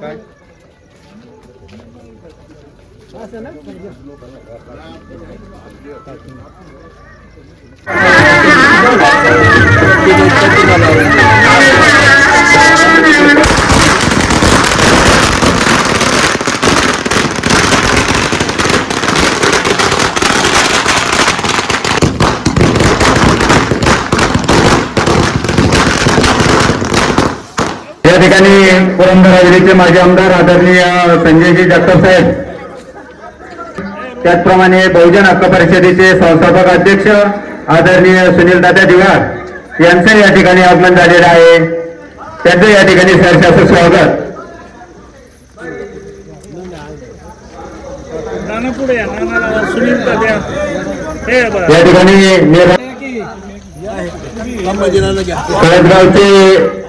काय या ठिकाणी पुरंदर हवेलीचे माजी आमदार आदरणीय संजयजी जगताप साहेब त्याचप्रमाणे बहुजन हक्क परिषदेचे संस्थापक अध्यक्ष आदरणीय सुनील दादा दिवार यांचं या ठिकाणी आगमन झालेलं आहे. त्यांचं या ठिकाणी सहर्ष स्वागत. नाना पुढे या ठिकाणी कळसगावचे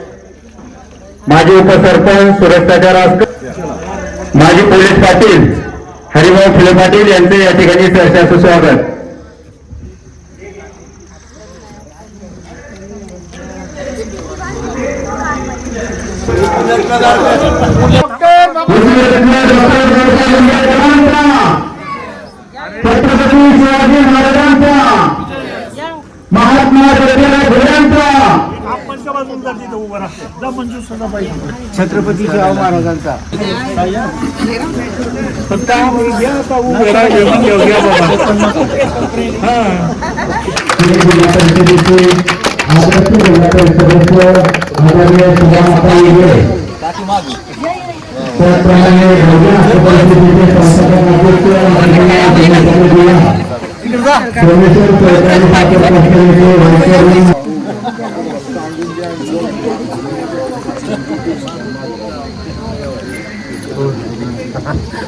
माजी उपसरपंच सुरेश राजकर माजी पोलीस पाटील हरिभाऊ फुले पाटील यांचे या ठिकाणी सहर्ष स्वागत. छत्रपती शिवाजी महाराजांचा. फक्त आता उभे राहा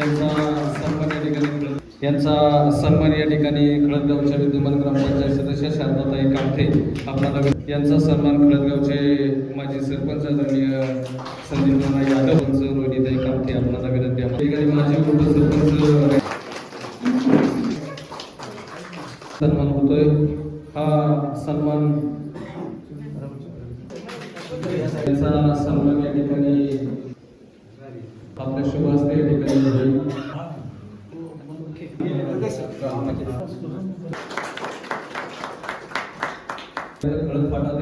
यांचा सन्मान या ठिकाणी यांचा सन्मान या ठिकाणी खळदगावच्या विद्यमान ग्रामपंचायत सदस्य शारदाताई कामथे आपल्याला यांचा सन्मान खळदगावचे माजी सरपंच आदरणीय संदीप नाना यादव यांचं रोहिणीताई कामथे आपल्याला विनंती आहे. ठिकाणी माजी उपसरपंच सन्मान होतोय हा सन्मान सन्मान या ठिकाणी आपल्या शुभ असते या ठिकाणी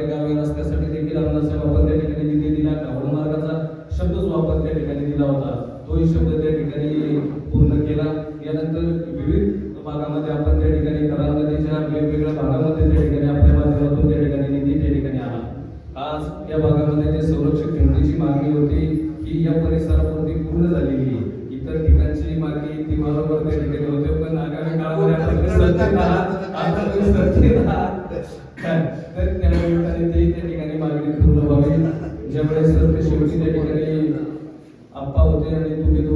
गावे रस्त्यासाठी देखील अण्णासाहेब आपण त्या ठिकाणी निधी दिला. कावड मार्गाचा शब्दच वापर त्या ठिकाणी दिला होता तोही शब्द त्या ठिकाणी पूर्ण केला. यानंतर विविध भागामध्ये आपण त्या ठिकाणी करार नदीच्या वेगवेगळ्या भागामध्ये त्या ठिकाणी आपल्या माध्यमातून त्या ठिकाणी निधी त्या ठिकाणी आला. आज या भागामध्ये जे संरक्षक भिंतीची मागणी होती. ही या परिसरापुरती पूर्ण झालेली आहे इतर ठिकाणची मागणी ती बरोबर त्या ठिकाणी होते पण आगामी काळामध्ये? तर त्या निमित्ताने ते त्या ठिकाणी मागणी पूर्ण व्हावी ज्यावेळेस ते शेवटी त्या ठिकाणी आप्पा होते आणि तुम्ही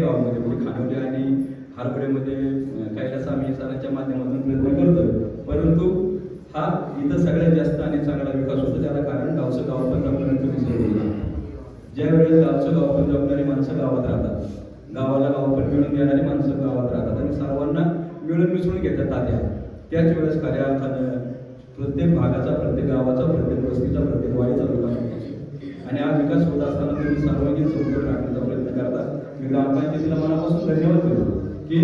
गावामध्ये म्हणजे खानोली आणि हारबडेमध्ये कैलास आम्ही सरांच्या माध्यमातून प्रयत्न करतोय. परंतु हा इथं सगळ्यात जास्त आणि चांगला विकास होतो. त्याला कारण गावचं गाव पण जपल्यानंतर विसरलेलं ज्या वेळेस गावचं गाव पण जपणारी माणसं गावात राहतात. गावाला गाव पण मिळून देणारी माणसं गावात राहतात आणि सर्वांना मिळून मिसळून घेतात तात्या. त्याच वेळेस खऱ्या अर्थानं प्रत्येक भागाचा प्रत्येक गावाचा प्रत्येक वस्तीचा प्रत्येक वाडीचा विकास होतो. आणि हा विकास होत असताना तुम्ही सर्वांगीण समजून राखण्याचा प्रयत्न करता. म्हणजे मी ग्रामपंचायतीला मनापासून धन्यवाद देतो की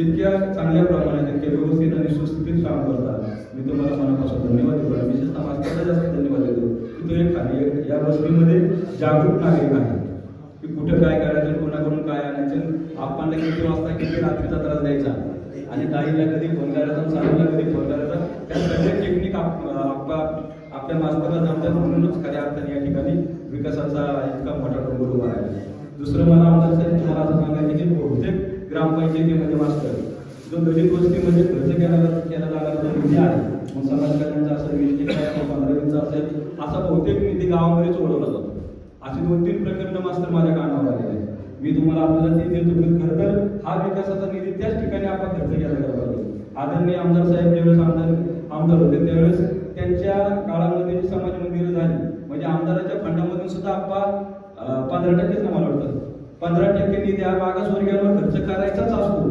इतक्या चांगल्या प्रमाणात इतक्या व्यवस्थित आणि सुस्थितीत काम करता मी तुम्हाला मनापासून धन्यवाद देतो आणि विशेषतः मास्तरला जास्त धन्यवाद देतो की तो एक खाली या गोष्टीमध्ये जागरूक नागरिक आहे. की कुठं काय करायचं कोणाकडून काय आणायचं आपणला किती वाजता किती रात्रीचा त्रास द्यायचा? आणि ताईला कधी फोन करायचा साडीला कधी फोन करायचा? त्या सगळे टेक्निक आपल्या आपल्या मास्तरला जमतात म्हणूनच खऱ्या अर्थाने या ठिकाणी विकासाचा इतका मोठा डोंगर उभा आहे दुसरं मला आमदार साहेब तुम्हाला असं सांगायचं की बहुतेक ग्रामपंचायतीमध्ये मास्टर जो दलित वस्तीमध्ये खर्च केला केला जाणारा जो निधी आहे मग समाज कल्याणचा असेल वीस टक्के असेल पंधरा वीसचा असेल असा बहुतेक निधी गावामध्येच ओढवला जातो. असे दोन तीन प्रकरण मास्तर माझ्या कानावर आलेले आहेत. मी तुम्हाला आपल्याला ते देतो पण खरं तर हा विकासाचा निधी त्याच ठिकाणी आपण खर्च केला गेला पाहिजे आदरणीय आमदार साहेब ज्यावेळेस आमदार आमदार होते त्यावेळेस त्यांच्या काळामध्ये जी समाज मंदिरं झाली म्हणजे आमदाराच्या फंडामधून सुद्धा आपण पंधरा टक्केच मला वाटतं. पंधरा टक्के निधी हा मागासवर्गीयांवर खर्च करायचाच असतो.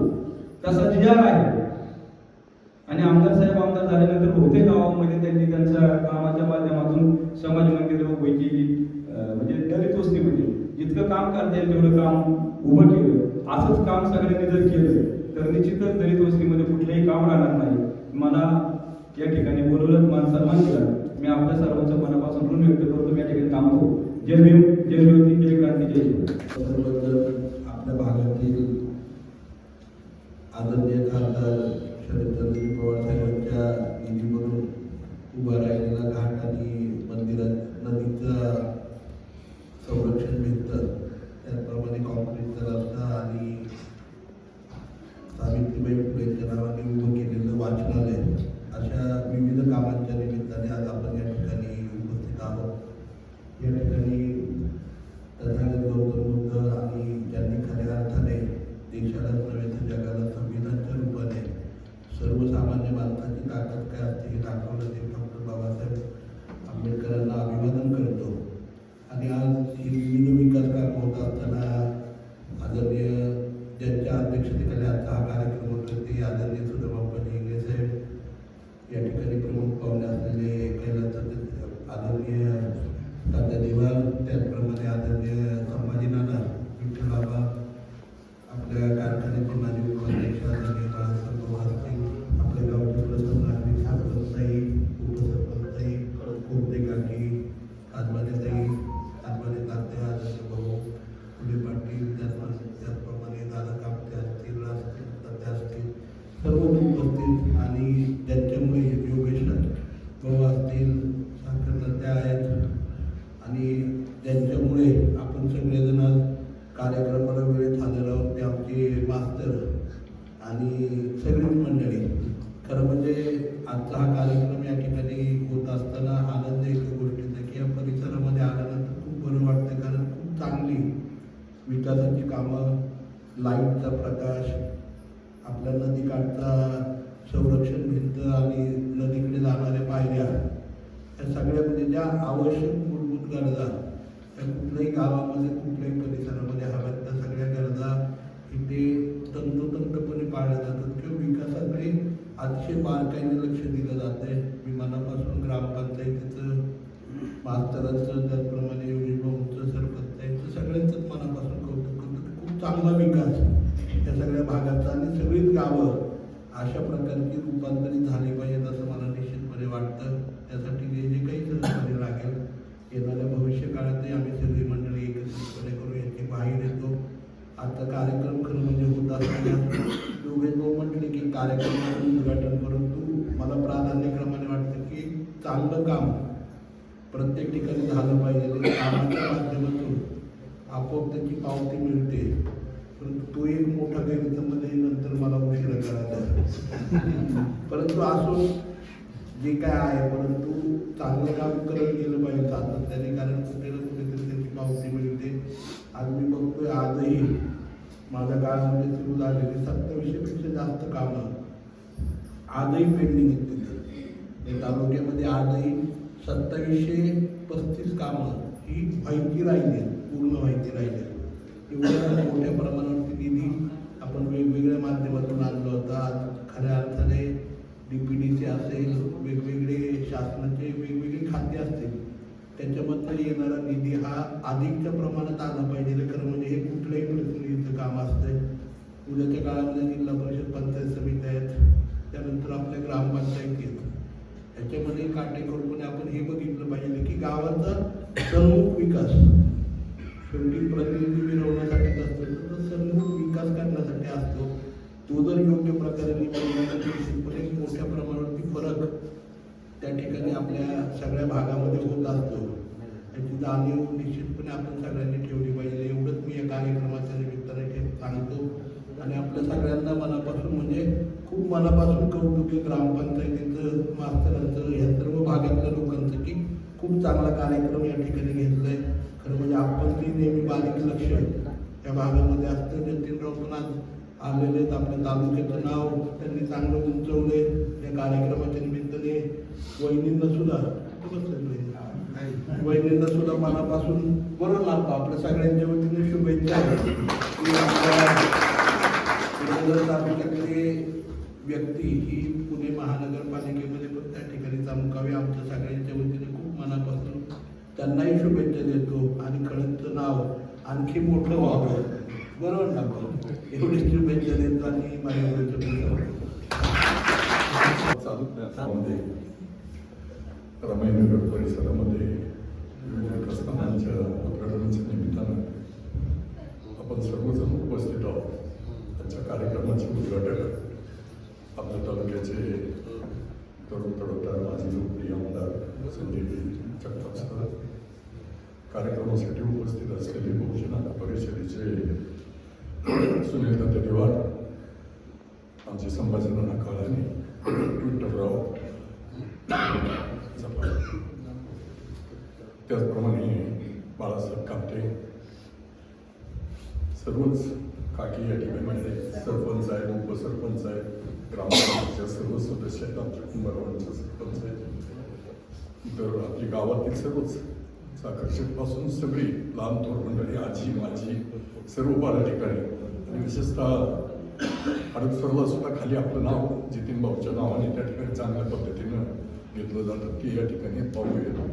तसा जी आहे. आणि आमदार साहेब आमदार झाल्यानंतर बहुतेक गावामध्ये त्यांनी त्यांच्या कामाच्या माध्यमातून समाज मंदिर उभी अं, म्हणजे दलित वस्तीमध्ये जितकं काम करता येईल तेवढं काम उभं केलं. असंच काम सगळ्यांनी जर केलं तर निश्चितच दलित वस्तीमध्ये कुठलंही काम राहणार नाही. मला या ठिकाणी बोलवलं मान सन्मान केला. मी आपल्या सर्वांचं मनापासून ऋण व्यक्त करतो. या ठिकाणी थांबतो. जय भीम जय ज्योती जय क्रांती जय शिव आपल्या भागातील आदरणीय खासदार शरदचंद्र पवार साहेबांच्या निधीमधून उभा राहिलेला घाट आणि मंदिरात नदीचा संरक्षण भिंत त्याचप्रमाणे कॉन्क्रीटचा रस्ता आणि सावित्रीबाई फुलेच्या नावाने उभं केलेलं वाचनालय. अशा विविध कामांच्या निमित्ताने आज आपण या ठिकाणी आहोत या अतिशय बारकाईने लक्ष दिलं जात आहे विमानापासून ग्रामपंचायतीचं मास्तरांचं त्याचप्रमाणे विभागचं सरपंचायतचं सगळ्यांचंच मनापासून कौतुक करतो. खूप चांगला विकास या सगळ्या भागाचा आणि सगळीच गावं अशा प्रकारची रूपांतरित झाली पाहिजेत असं मला निश्चितपणे वाटतं. त्यासाठी जे जे काही सहकार्य लागेल येणाऱ्या भविष्य काळातही आम्ही सगळी मंडळी एकत्रितपणे करू याची बाहेर येतो. आता कार्यक्रम खरं म्हणजे होत असताना दोघे भाऊ म्हटले की कार्यक्रमाचं उद्घाटन परंतु मला प्राधान्यक्रमाने वाटतं की चांगलं काम प्रत्येक ठिकाणी झालं पाहिजे. म्हणजे कामाच्या माध्यमातून आपोआप त्याची पावती मिळते. परंतु तो एक मोठा गैरसमज नंतर मला उशिरा करायचा परंतु असो जे काय आहे परंतु चांगलं काम करत गेलं पाहिजे सातत्याने. कारण कुठे ना कुठेतरी त्याची पावती मिळते. आज मी बघतोय आजही माझ्या काळामध्ये सुरू झालेली सत्तावीसशेपेक्षा जास्त कामं आजही पेंडिंग आहेत तिथे. या तालुक्यामध्ये आजही सत्तावीसशे पस्तीस कामं ही व्हायची राहिली आहेत, पूर्ण व्हायची राहिली एवढ्या मोठ्या प्रमाणावरती निधी आपण वेगवेगळ्या माध्यमातून आणलो होता खऱ्या अर्थाने डी पी डी सी असेल वेगवेगळे शासनाचे वेगवेगळे खाते असतील. त्याच्यामधनं येणारा निधी हा अधिकच्या प्रमाणात आला पाहिजे. खरं म्हणजे हे कुठल्याही प्रतिनिधीचं काम असतंय. उद्याच्या काळामध्ये जिल्हा परिषद पंचायत समिती आहेत त्यानंतर आपल्या ग्रामपंचायती आहेत. ह्याच्यामध्ये काटेकोरपणे आपण हे बघितलं पाहिजे की गावाचा सर्वमुख विकास शेवटी प्रतिनिधी मिळवण्यासाठीच असतो तर सन्मुख विकास करण्यासाठी असतो. तो जर योग्य प्रकारे निवडला तर निश्चितपणे मोठ्या प्रमाणावरती फरक त्या ठिकाणी आपल्या सगळ्या भागामध्ये होत असतो. याची जाणीव निश्चितपणे आपण सगळ्यांनी ठेवली पाहिजे. एवढंच मी या कार्यक्रमाच्या निमित्ताने ठेव सांगतो. आणि आपल्या सगळ्यांना मनापासून म्हणजे खूप मनापासून कौतुक ग्रामपंचायतीचं मास्तरांचं ह्या सर्व भागातल्या लोकांचं की खूप चांगला कार्यक्रम या ठिकाणी घेतला आहे खरं म्हणजे आपण ती नेहमी बारीक लक्ष या भागामध्ये असतं. जतीनराव पण आज आलेले आहेत आपल्या तालुक्याचं नाव त्यांनी चांगलं उंचवले या कार्यक्रमाच्या निमित्ताने वहिनींना सुद्धा वहिनींना सुद्धा मनापासून बरं लागतो आपल्या सगळ्यांच्या वतीने शुभेच्छा. तालुक्यातली व्यक्ती ही पुणे महानगरपालिकेमध्ये पण त्या ठिकाणी चमकावी. आमच्या सगळ्यांच्या वतीने खूप मनापासून त्यांनाही शुभेच्छा देतो. आणि खळंचं नाव आणखी मोठं व्हावं. बरोबर ना भाऊ? ट्रीटमेंट शुभेच्छा आणि माझ्या तालुक्यामध्ये रमाईनगर परिसरामध्ये प्रस्थानांच्या विकास उद्घाटनाच्या निमित्तानं आपण सर्वजण उपस्थित आहोत. त्यांच्या कार्यक्रमाचे उद्घाटक आपल्या तालुक्याचे तरुण तडोदार माजी लोकप्रिय आमदार संजय जगताप सर. कार्यक्रमासाठी उपस्थित असलेले बहुजन परिषदेचे सुनील दत्त दिवार आमचे संभाजीराव काळाने विठ्ठलराव त्याचप्रमाणे बाळासाहेब कामटे सर्वच काकी या ठिकाणी सरपंच आहेत उपसरपंच आहेत ग्रामपंचायतच्या सर्व सदस्य आहेत आमच्या कुंभारवाडीचे सरपंच आहेत तर आपली गावातील सर्वच साखरशेतपासून सगळी लांब थोर मंडळी आजी माझी सर्व बारा ठिकाणी आणि विशेषतः हडपसरला सुद्धा खाली आपलं नाव जितीन भाऊच्या नावाने त्या ठिकाणी चांगल्या पद्धतीनं घेतलं जातं. की या ठिकाणी पाहूया.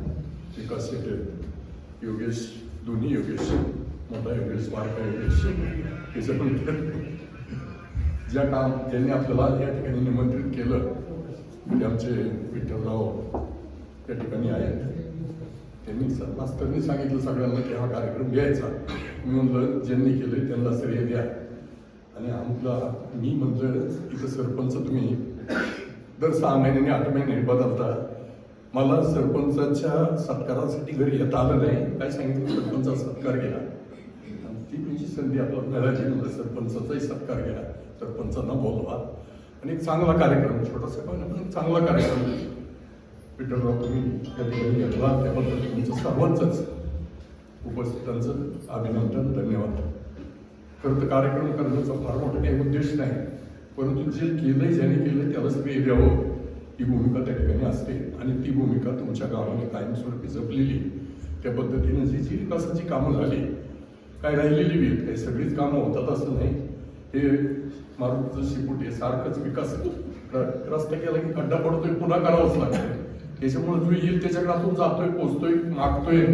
विकास शेटे आहेत. योगेश दोन्ही योगेश मोठा योगेश बारका योगेश त्याचं पण ज्या काम त्यांनी आपल्याला या ठिकाणी निमंत्रित केलं म्हणजे आमचे विठ्ठलराव त्या ठिकाणी आहेत. त्यांनी स- मास्तरनी सांगितलं सगळ्यांना की हा कार्यक्रम घ्यायचा. मी म्हणलं ज्यांनी केलं त्यांना श्रेय द्या. आणि आमला मी म्हटलं इथं सरपंच तुम्ही दर सहा महिन्याने आठ महिने बदलता. मला सरपंचाच्या सत्कारासाठी घरी येता आलं नाही. काय सांगितलं? सरपंचा सत्कार केला. आणि ती तुमची संधी आपल्याला मिळायची म्हणजे सरपंचाचाही सत्कार केला. सरपंचांना बोलवा. आणि एक चांगला कार्यक्रम छोटासा पण चांगला कार्यक्रम. विठ्ठलराव तुम्ही या ठिकाणी घेतला त्याबद्दल तुमचं सर्वांचंच उपस्थितांचं अभिनंदन धन्यवाद. खरं तर कार्यक्रम करण्याचा फार मोठा काही उद्देश नाही परंतु जे केलंय ज्याने केलं त्याला श्रेय द्यावं ही भूमिका त्या ठिकाणी असते. आणि ती भूमिका तुमच्या गावाने कायमस्वरूपी जपलेली त्या पद्धतीने जी जी विकासाची कामं झाली काय राहिलेली वेळ काही सगळीच कामं होतात असं नाही. हे मारुतीचं शिपूट आहे सारखंच विकास रस्ता केला की खड्डा पडतोय पुन्हा करावंच लागतं त्याच्यामुळे जो येईल त्याच्याकडे आपण जातोय पोचतोय मागतोय.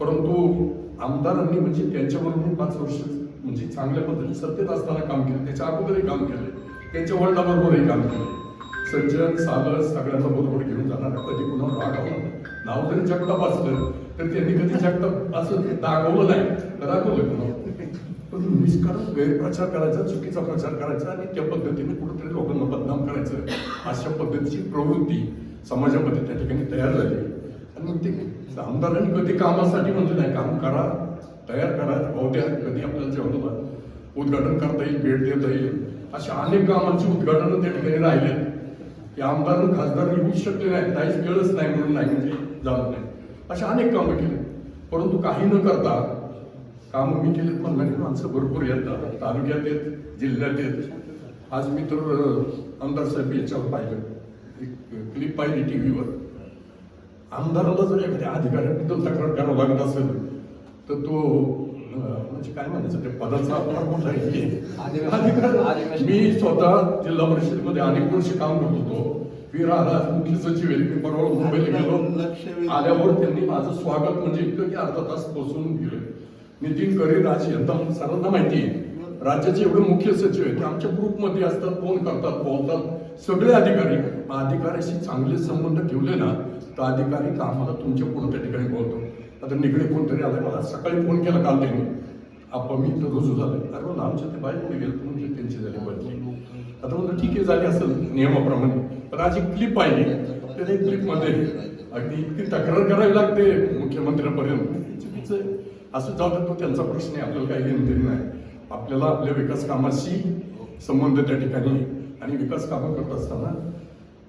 परंतु आमदारांनी म्हणजे त्यांच्याबरोबर पाच वर्ष म्हणजे चांगल्या पद्धतीने सत्तेत असताना काम केलं. त्याच्या अगोदरही काम केलं त्यांच्या वडिलाबरोबरही काम केलं सज्जन सालस सगळ्यांना बरोबर घेऊन जाणार कधी कुणावर रागावलं नाव जरी जगताप असलं तर त्यांनी कधी जगताप असं दाखवलं नाही. दाखवलं कुणावर पण निष्कारण गैरप्रचार करायचा चुकीचा प्रचार करायचा आणि त्या पद्धतीने कुठेतरी लोकांना बदनाम करायचं अशा पद्धतीची प्रवृत्ती समाजामध्ये त्या ठिकाणी तयार झाली. आणि मग ते आमदारांनी कधी कामासाठी म्हटलं नाही काम करा तयार करा. भाऊ द्या कधी आपल्याला जेवणाला उद्घाटन करता येईल भेट देता येईल. अशा अनेक कामांची उद्घाटनं त्या ठिकाणी राहिले. की आमदार खासदार येऊ शकले नाही काहीच वेळच नाही म्हणून नाही म्हणजे जात नाही. अशा अनेक कामं केली. परंतु काही न करता कामं मी केलेत म्हणणारी माणसं भरपूर येतात. तालुक्यात येत जिल्ह्यात येत आज मी तर आमदार साहेब याच्यावर पाहिलं. क्लिप पाहिली टी व्हीवर आमदाराला जर एखाद्या अधिकाऱ्याबद्दल तक्रार करावं लागत असेल तर तो म्हणजे काय म्हणायचं ते पदाचा फार मोठा आहे. अधिकार मी स्वतः जिल्हा परिषदेमध्ये अनेक वर्ष काम करत होतो. मुख्य सचिव आहे. मी परवा मुंबईला गेलो. आल्यावर त्यांनी माझं स्वागत म्हणजे इतकं की अर्धा तास बसून गेलं नितीन करे राज यांना सर्वांना माहिती आहे. राज्याचे एवढे मुख्य सचिव आहेत ते आमच्या ग्रुपमध्ये असतात फोन करतात बोलतात. सगळे अधिकारी. अधिकाऱ्याशी चांगले संबंध ठेवले ना तर अधिकारी कामाला तुमच्या कोणत्या ठिकाणी बोलतो? आता निगडे कोणतरी आलाय मला सकाळी फोन केला काल त्यांनी. आपण मी तर रुजू झालोय. अरे म्हणलं आमच्या ते बाहेर पुढे गेलं म्हणजे त्यांची झाली बदली आता म्हणलं ठीक आहे झाली असेल नियमाप्रमाणे. पण आज एक क्लिप पाहिली तर एक क्लिपमध्ये अगदी इतकी तक्रार करावी लागते मुख्यमंत्र्यांपर्यंत. चुकीचं आहे. असं जाऊ तो त्यांचा प्रश्न आहे आपल्याला काही घेणं देणं नाही. आपल्याला आपल्या विकास कामाशी संबंध त्या ठिकाणी आणि विकास कामं करत असताना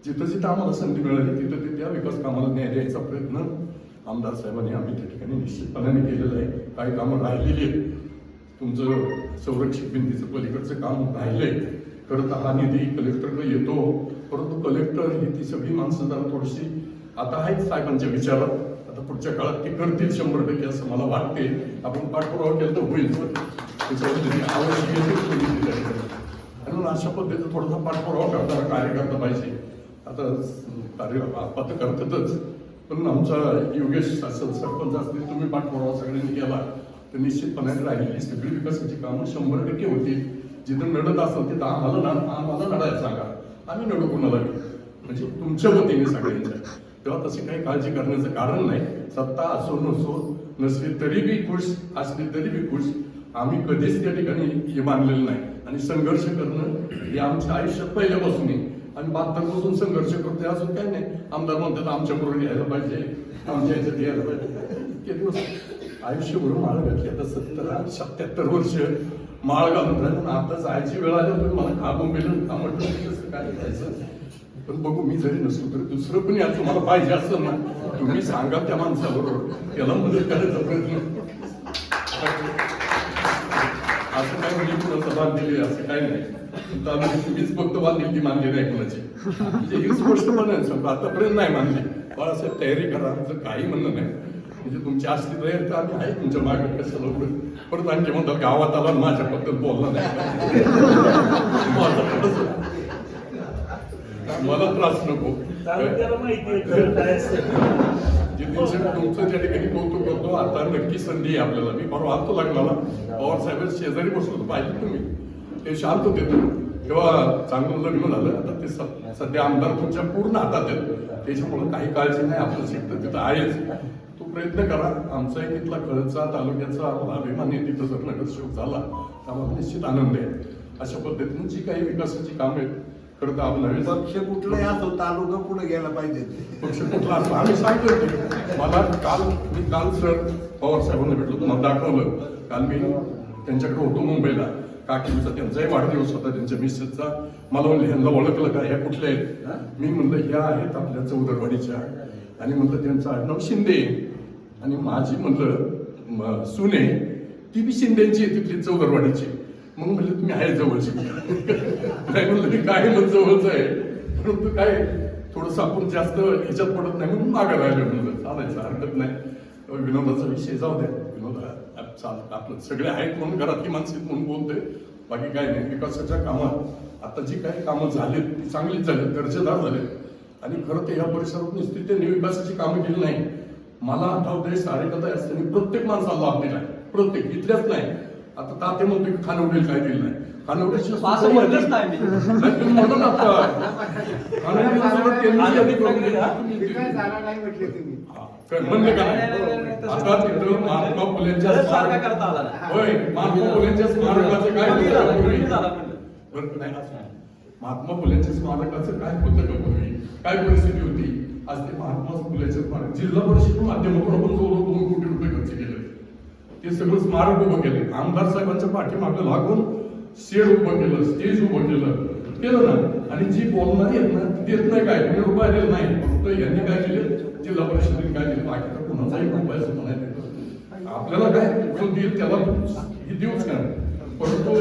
जिथं जिथं आम्हाला संधी मिळाली तिथं तिथे त्या विकास कामाला न्याय द्यायचा प्रयत्न आमदार साहेबांनी आम्ही त्या ठिकाणी निश्चितपणाने केलेलं आहे. काही कामं राहिलेली आहेत. तुमचं संरक्षित भिंतीचं पलीकडचं काम राहिलंय. खरं तर हा निधी कलेक्टरकडे येतो. परंतु कलेक्टर ही ती सगळी माणसं जरा थोडीशी आता आहेत साहेबांच्या विचारात. आता पुढच्या काळात ते करतील शंभर टक्के असं मला वाटते आपण पाठपुरावा केला तर होईल. त्याच्यामध्ये आवश्यक आणि म्हणून अशा पद्धतीचा थोडासा पाठपुरावा करणारा कार्यकर्ता पाहिजे. आता कार्य आपण तर करतातच. पण आमचा योगेश असेल सरपंच असतील तुम्ही पाठपुरावा सगळ्यांनी केला. तर निश्चितपणे राहिलेली सगळी विकासाची कामं शंभर टक्के होती. जिथं नडत असेल तिथं आम्हाला ना आम्हाला लढायला सांगा. आम्ही नडू कुणाला म्हणजे तुमच्या वतीने सगळ्यांच्या. तेव्हा तशी काही काळजी करण्याचं कारण नाही. सत्ता असो नसो नसली तरी बी खुश असली तरी बी खुश. आम्ही कधीच त्या ठिकाणी हे मानलेलं नाही. आणि संघर्ष करणं हे आमच्या आयुष्यात पहिल्यापासून आहे आणि बहात्तरपासून संघर्ष करतोय अजून काय नाही. आमदार म्हणतात आमच्या बरोबर यायला पाहिजे. आमच्या याच्यात यायला पाहिजे. इतके दिवस आयुष्यभर माळ घातली. आता सत्तर सत्याहत्तर वर्ष माळ घालून राहिलं. आता जायची वेळ आली होती मला खा गेलं का म्हटलं कसं काय जायचं पण बघू मी जरी नसलो तरी दुसरं पण या तुम्हाला पाहिजे असं ना तुम्ही सांगा त्या माणसाबरोबर. त्याला मदत करायचा प्रयत्न असं काय म्हणजे कुणाचं असं काही नाही. तर तुम्हीच फक्त बांधलेली मानली नाही कुणाची. म्हणजे ही गोष्ट पण आतापर्यंत नाही मानली बाळासाहेब तयारी करा आमचं काही म्हणणं नाही. म्हणजे तुमची असली तयारी तर आम्ही आहे तुमच्या मागे कसं लवकर. परत आणखी म्हणतात गावात आला आणि माझ्याबद्दल बोलला नाही. मला त्रास नको. तालुक्याला माहिती आहे खरं तुमचं त्या ठिकाणी कौतुक करतो आता नक्की संधी आहे आपल्याला. मी परवा आलतो लग्नाला पवार साहेब शेजारी बसलो पाहिजे तुम्ही? ते शांत होते. तेव्हा चांगलं लग्न झालं. आता ते स- सध्या आमदार तुमच्या पूर्ण हातात आहेत. त्याच्यामुळे काही काळजी नाही आपलं सीट तर तिथं आहेच. तो प्रयत्न करा. आमचाही तिथला कळचा तालुक्याचा आम्हाला अभिमान आहे. तिथं जर नगरसेवक झाला तर आम्हाला निश्चित आनंद आहे. अशा पद्धतीने जी काही विकासाची कामं आहेत खरं तर नवीन पक्ष कुठलाही असो तालुका पुढे गेला पाहिजे. पक्ष कुठला असतो आम्ही सांगतो ते. मला काल मी काल सर पवार साहेबांना भेटलो तुम्हाला दाखवलं. काल मी त्यांच्याकडे होतो मुंबईला. काकीचा त्यांचाही वाढदिवस होता त्यांच्या मिसेसचा. मला म्हणलं ह्यांना ओळखलं का? ह्या कुठल्या आहेत? मी म्हणलं ह्या आहेत आपल्या चौदरवाडीच्या. आणि म्हणलं त्यांचं आडनाव शिंदे आणि माझी म्हणलं म- सुने ती बी शिंदेची आहे तिथली चौदरवाडीची. मग म्हणले तुम्ही आहे जवळची. नाही म्हणलं तरी काय मग जवळच आहे परंतु काय थोडंसं आपण जास्त ह्याच्यात पडत नाही म्हणून मागं राहिलो म्हणलं चालायचं हरकत नाही. विनोदाचा विषय जाऊ द्या विनोद चाल आपलं सगळे आहेत म्हणून घरातली माणसं म्हणून बोलतोय. बाकी काय नाही. विकासाच्या कामात आता जी काही कामं झालीत ती चांगलीच झालीत दर्जेदार झालेत. आणि खरं तर या परिसरात नुसती त्यांनी विकासाची कामं केली नाही. मला आठवतंय सारेकथा असताना प्रत्येक माणसाला लाभ दिला प्रत्येक. इथल्याच नाही. आता ताते म्हणतो की खानवडेल काय दिलं नाही. महात्मा फुलेंच्या. होय महात्मा स्मारकाचं काय. महात्मा फुलेंच्या स्मारकाचं काय होतं का काय परिस्थिती होती? आज ते महात्मा फुलेचे स्मारक जिल्हा परिषद माध्यमातून आपण जवळ दोन कोटी रुपये खर्च केले. ते सगळं स्मारक उभं केले. आमदार साहेबांच्या पाठीमागं लागून शेड उभं केलं स्टेज उभं केलं. केलं ना. आणि जी बोलणारी आहेत ना ती देत नाही काय? मी रुपये दिला नाही. फक्त यांनी काय केले? जिल्हा परिषदेने काय केलं? बाकी तर कुणाचाही रुपया सुद्धा नाही दिला. आपल्याला काय? जो देईल त्याला हे देऊच काय परंतु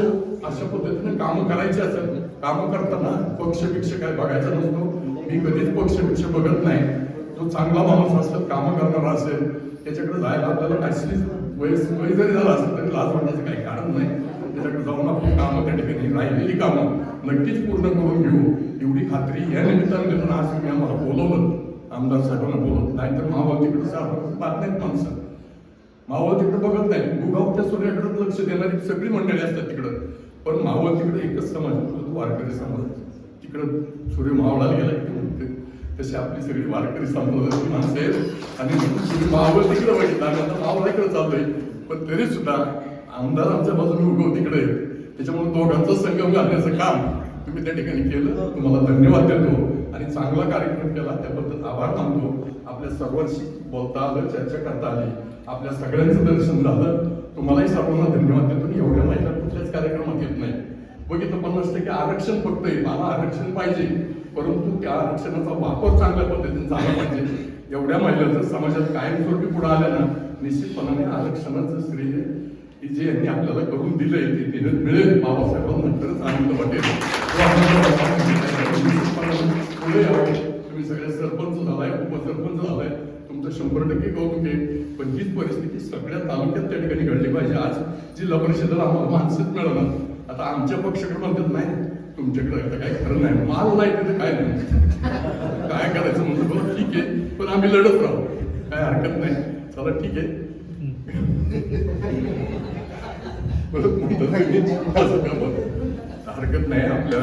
अशा पद्धतीने कामं करायची असेल कामं करताना पक्ष काय बघायचा नसतो. मी कधीच पक्ष बघत नाही. जो चांगला माणूस असेल कामं करणारा असेल त्याच्याकडे जायला आपल्याला काहीच वय वय जरी झाला असेल तरी लाज वाटण्याचं काही कारण नाही. त्याच्याकडे जाऊन आपली कामं त्या ठिकाणी राहिलेली कामं नक्कीच पूर्ण करून घेऊ. एवढी खात्री या निमित्ताने देऊन आज तुम्ही आम्हाला बोलवलं. आमदार साहेबांना बोलवलं. नाहीतर मावळतीकडे साहेब पाहत नाहीत माणसं. मावळ तिकडे बघत नाही. गुगावच्या सूर्याकडे लक्ष देणारी सगळी मंडळी असतात तिकडं. पण मावळ तिकडे एकच समाज तो वारकरी समाज. तिकडं सूर्य मावळाला गेला की म्हणते तशी आपली सगळी वारकरी संप्रदायाची माणसं आहेत. आणि सूर्य मावळ तिकडे बघितला आणि आता मावळा इकडे चालतोय पण तरी सुद्धा आमदार आमच्या बाजूने उगव तिकडे त्याच्यामुळे दोघांचं संगम घालण्याचं काम तुम्ही त्या ठिकाणी केलं. तुम्हाला धन्यवाद देतो. आणि चांगला कार्यक्रम केला. त्याबद्दल आभार मानतो. आपल्या सर्वांशी बोलता आलं चर्चा करता आली. आपल्या सगळ्यांचं दर्शन झालं. तुम्हालाही सर्वांना धन्यवाद देतो. एवढ्या महिला कुठल्याच कार्यक्रमात येत नाही. बघितलं पन्नास टक्के आरक्षण फक्त आहे. मला आरक्षण पाहिजे. परंतु त्या आरक्षणाचा वापर चांगल्या पद्धतीने झाला पाहिजे. एवढ्या महिलांचं समाजात कायमस्वरूपी पुढे आल्या ना निश्चितपणाने आरक्षणाचं श्रेय की जे यांनी आपल्याला करून दिलंय ते देण्यात मिळेल बाबासाहेबांना खरंच आनंद वाटेल तो आनंद निश्चितपणाने पुढे यावं तुम्ही सगळे सरपंच झालाय उपसरपंच झालाय. तुमचं शंभर टक्के कौतुक आहे. पण हीच परिस्थिती सगळ्या तालुक्यात त्या ठिकाणी घडली पाहिजे. आज जिल्हा परिषदेला आम्हाला माणसंच मिळालं. आता आमच्या पक्षाकडे म्हणतात नाही तुमच्याकडे आता काय खरं नाही. माल नाही तिथे काय नाही. काय करायचं म्हणतो बरं ठीक आहे पण आम्ही लढत राहू. काय हरकत नाही. चला ठीक आहे. परत म्हणतात असं का हरकत नाही आपल्या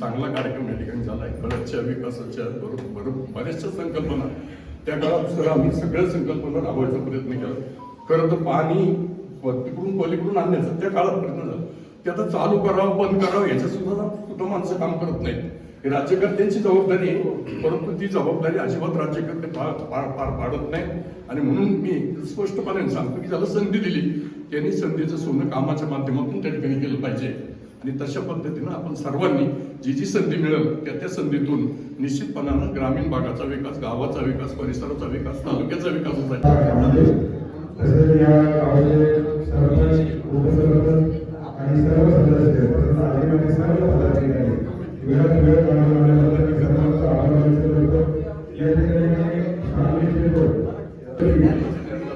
चांगला कार्यक्रम या ठिकाणी झालाय. बऱ्याचशा विकासाच्या बरोबर बरोबर बऱ्याचशा संकल्पना त्या काळात सर आम्ही सगळ्या संकल्पना राबवायचा प्रयत्न केला. खरं तर पाणी तिकडून पलीकडून आणण्याचा त्या काळात प्रयत्न झाला. ते आता चालू करावं बंद करावं याच्या सुद्धा सुद्धा माणसं काम करत नाहीत. राज्यकर्त्यांची जबाबदारी आहे परंतु ती जबाबदारी अजिबात राज्यकर्ते पार पार पाडत नाही आणि म्हणून मी स्पष्टपणे सांगतो की ज्याला संधी दिली त्यांनी संधीचं सोनं कामाच्या माध्यमातून त्या ठिकाणी केलं पाहिजे. आणि तशा पद्धतीनं आपण सर्वांनी जी जी संधी मिळेल त्या त्या संधीतून निश्चितपणानं ग्रामीण भागाचा विकास गावाचा विकास परिसराचा विकास तालुक्याचा विकास होता आहे.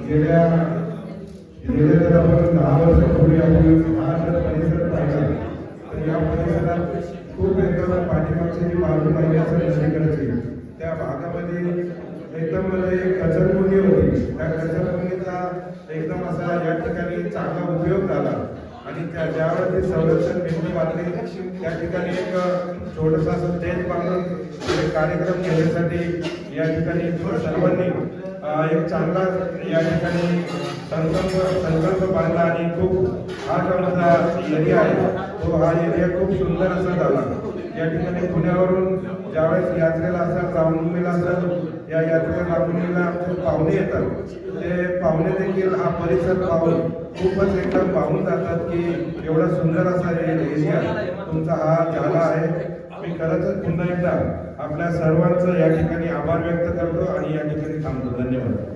गेल्या गेल्या जर आपण दहा वर्षापूर्वी आपण हा परिसर पाहिला तर या परिसरात खूप एकदम पाठीमागची जी बाजू पाहिली असेल नदीकडची त्या भागामध्ये एकदम म्हणजे कचरकुंडी होती त्या कचरकुंडीचा एकदम असा या ठिकाणी चांगला उपयोग झाला आणि त्या ज्यावेळेस संरक्षण भिंत बांधली त्या ठिकाणी एक छोटस असं स्टेज बांधून कार्यक्रम घेण्यासाठी या ठिकाणी सर्वांनी अं, एक चांगला या ठिकाणी संकल्प संकल्प बांधला आणि खूप हा जो माझा एरिया आहे. तो हा एरिया खूप सुंदर असा झाला. या ठिकाणी पुण्यावरून ज्यावेळेस यात्रेला असेल रामनवमीला असेल या यात्रेला रामनवमीला आमचे पाहुणे येतात. ते पाहुणे देखील हा परिसर पाहून खूपच एकदम पाहून जातात की एवढा सुंदर असा एरिया तुमचा हा झाला आहे. मी खरंच पुन्हा एकदा आपल्या सर्वांचं या ठिकाणी आभार व्यक्त करतो आणि या ठिकाणी थांबतो. धन्यवाद.